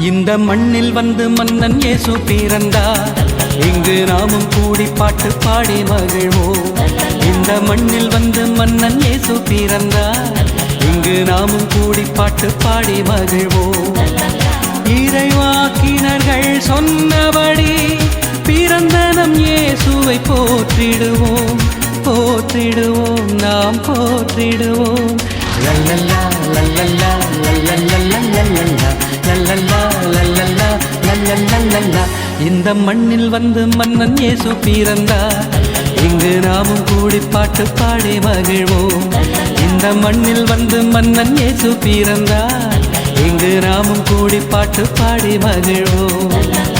இந்த மண்ணில் வந்து மன்னன் இயேசு பிறந்தா இங்கு நாமும் கூடி பாட்டு பாடி மகிழ்வோம். இந்த மண்ணில் வந்து மன்னன் இயேசு பிறந்தா இங்கு நாமும் கூடி பாட்டு பாடி மகிழ்வோம். இறைவாக்கினர்கள் சொன்னபடி பிறந்த நம் இயேசுவை போற்றிடுவோம். போற்றிடுவோம் நாம் போற்றிடுவோம். லல்லல்லா லல்லல்லா இந்த மண்ணில் வந்து மன்னன் இயேசு பிறந்தார். இங்கு நாமும் கூடி பாட்டு பாடி மகிழ்வோம். இந்த மண்ணில் வந்து மன்னன் இயேசு பிறந்தார். இங்கு நாமும் கூடி பாட்டு பாடி மகிழ்வோம்.